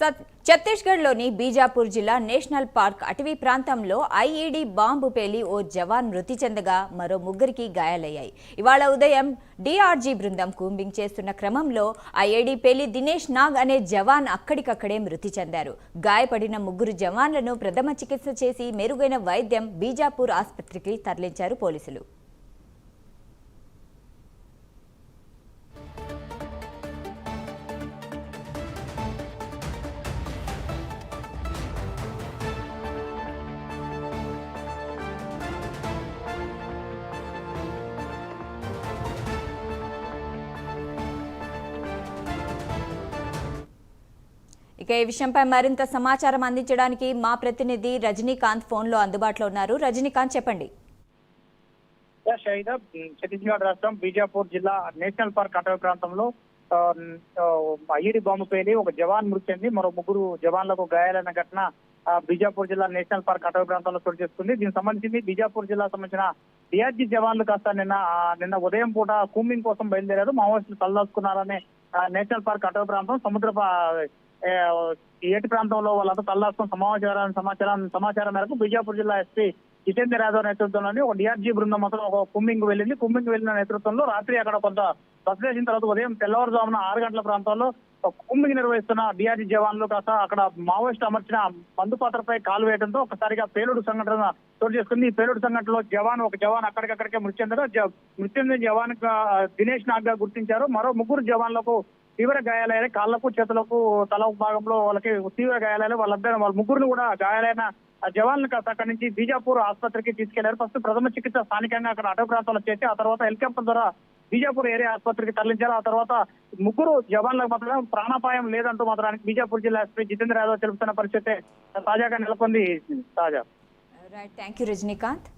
సత్- ఛత్తీస్గఢ్లోని బీజాపూర్ జిల్లా నేషనల్ పార్క్ అటవీ ప్రాంతంలో ఐఈడీ బాంబు పేలి ఓ జవాన్ మృతి చెందగా మరో ముగ్గురికి గాయాలయ్యాయి. ఇవాళ ఉదయం డిఆర్జీ బృందం కూంబింగ్ చేస్తున్న క్రమంలో ఐఈడీ పేలి దినేష్ నాగ్ అనే జవాన్ అక్కడికక్కడే మృతి చెందారు. గాయపడిన ముగ్గురు జవాన్లను ప్రథమ చికిత్స చేసి మెరుగైన వైద్యం బీజాపూర్ ఆసుపత్రికి తరలించారు పోలీసులు. ఇక ఈ విషయంపై మరింత సమాచారం అందించడానికి మా ప్రతినిధి రజనీకాంత్ ఫోన్లో అందుబాటులో ఉన్నారు. రజనీకాంత్ చెప్పండి. షహీదా ఛత్తీస్గఢ్ రాష్ట్రం బీజాపూర్ జిల్లా నేషనల్ పార్క్ అటవీ ప్రాంతంలో ఆ, ఐఈడి బాంబు పేలి ఒక జవాన్ మృతి చెంది మరో ముగ్గురు జవాన్లకు గాయాలైన ఘటన బీజాపూర్ జిల్లా నేషనల్ పార్క్ అటవీ ప్రాంతంలో చోటు చేసుకుంది. దీనికి సంబంధించి బీజాపూర్ జిల్లా సంబంధించిన డిఆర్జీ జవాన్లు కాస్త నిన్న నిన్న ఉదయం పూట కూంబింగ్ కోసం బయలుదేరారు. మావోయిస్టులు తలదాచుకున్నారనే నేషనల్ పార్క్ అటవీ ప్రాంతం సముద్ర ఏటి ప్రాంతంలో వాళ్ళంతా తలదాచుకుని సమాచారం సమాచారం సమాచారం మేరకు బీజాపూర్ జిల్లా ఎస్పీ జితేందర్ యాదవ్ నేతృత్వంలోని ఒక డిఆర్జీ బృందం మొత్తం ఒక కుంబింగ్ వెళ్ళింది. కుంబింగ్ వెళ్ళిన నేతృత్వంలో రాత్రి అక్కడ కొంత బస్ చేసిన తర్వాత ఉదయం తెల్లవారుజామున ఆరు గంటల ప్రాంతంలో ఒక కుంబింగ్ నిర్వహిస్తున్న డిఆర్జీ జవాన్లు కాస్త అక్కడ మావోయిస్ట్ అమర్చిన మందు పాత్రపై కాలు వేయడంతో ఒకసారిగా పేలుడు సంఘటన చోటు చేసుకుంది. ఈ పేలుడు సంఘటనలో జవాన్ ఒక జవాన్ అక్కడికక్కడికే మృతి చెందారు జ- మృతి చెందిన జవాన్ దినేష్ నాగ్గా గుర్తించారు. మరో ముగ్గురు జవాన్లకు తీవ్ర గాయాలైన కాళ్ళకు చేతులకు తల భాగంలో వాళ్ళకి తీవ్ర గాయాలైన వాళ్ళందరూ వాళ్ళ ముగ్గురు కూడా గాయాలైన జవాన్లు అక్కడి నుంచి బీజాపూర్ ఆసుపత్రికి తీసుకెళ్ళారు. ఫస్ట్ ప్రథమ చికిత్స స్థానికంగా అక్కడ అటవ ప్రాంతంలో చేసి ఆ తర్వాత హెలికాప్టర్ ద్వారా బీజాపూర్ ఏరియా ఆసుపత్రికి తరలించారు. ఆ తర్వాత ముగ్గురు జవాన్లకు మాత్రం ప్రాణాపాయం లేదంటూ మాత్రానికి బీజాపూర్ జిల్లా ఎస్పీ జితేంద్ర యాదవ్ తెలుపుతున్న పరిస్థితి తాజాగా నెలకొంది. తాజా. Right thank you Rajinikanth